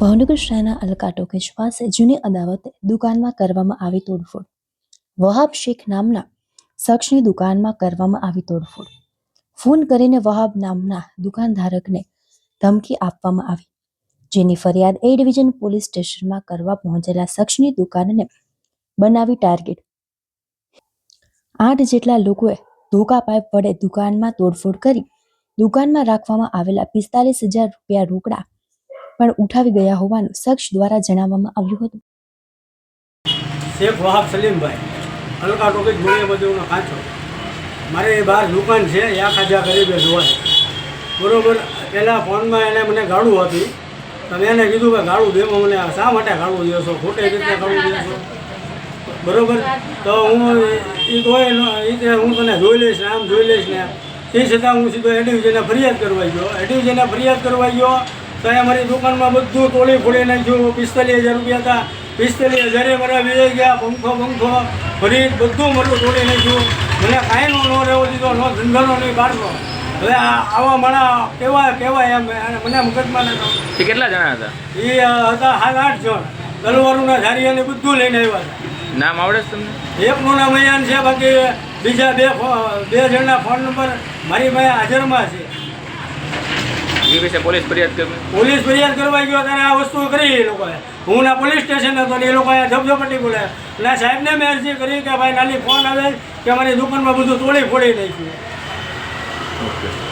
ભાવનગર શહેરના અલકા ટોકેજ પાસે જૂની અદાવતે દુકાનમાં કરવામાં આવી તોડફોડ. વહાબ શેખ નામના શખ્સની દુકાનમાં કરવામાં આવી તોડફોડ. ફોન કરીને વહાબ નામના દુકાનધારકને ધમકી આપવામાં આવી. જેની ફરિયાદ એ ડિવિઝન પોલીસ સ્ટેશનમાં કરવા પહોંચેલા શખ્સની દુકાનને બનાવી ટાર્ગેટ. આઠ જેટલા લોકોએ ધોકા પાઇપ વડે દુકાનમાં તોડફોડ કરી દુકાનમાં રાખવામાં આવેલા પિસ્તાલીસ હજાર રૂપિયા રોકડા પણ ઉઠાવી ગયા હોવાનું શખ્સ દ્વારા જણાવવામાં આવ્યું હતું. શેખ વહાબ સલીમભાઈ, હલકા ટોકી ગુણે બધુંનો કાચો મારે એ બહાર દુકાન છે યા ખાજા ગરીબે જોવાની. બરોબર પહેલાં ફોનમાં એને મને ગાળું હતી. તો મેં એને કીધું કે ગાળું દેવો મને શા માટે ગાળું દે છો? ખોટી રીતે ગાળું દે છો? બરોબર? તો હું એ તો એ કે હું તને જોઈ લઈશ ને આમ જોઈ લઈશ ને. તે છતાં હું સીધો એડિવિઝને ફરિયાદ કરવા ગયો. એડિવિઝને ફરિયાદ કરવા ગયો તો એ મારી દુકાનમાં બધું તોડી ફોડી નાખ્યું. પિસ્તાલીસ હજાર રૂપિયા હતા. પિસ્તાલીસ હજારે મારા વેચાઈ ગયા પંખો પંખો ફરી બધું મારું તોડી નાખ્યું. મને કાંઈ નો ન રહેવો દીધો નો ધંધાનો નહીં બહારનો આ આવા માણા કેવા કેવાય એમ. અને મને મગજમાં નતો એ કેટલા જણા હતા? એ હતા હાલ આઠ જણ. તલવારુના ધારી અને બધું લઈને આવ્યા હતા. નામ આવડે છે તમને? એકનું નામ અહીંયા છે બાકી બીજા બે બે જણના ફોન નંબર મારી પાસે હાજરમાં છે. એ વિશે પોલીસ ફરિયાદ કરવી? પોલીસ ફરિયાદ કરવા ગયો ત્યારે આ વસ્તુ કરી એ લોકોએ. હું ના પોલીસ સ્ટેશન હતો ને એ લોકોએ ધબધપટ્ટી બોલ્યા ના સાહેબને મેં અરજી કરી કે ભાઈ નાની ફોન આવે કે મારી દુકાનમાં બધું તોડી ફોડી નાખ્યું. Good.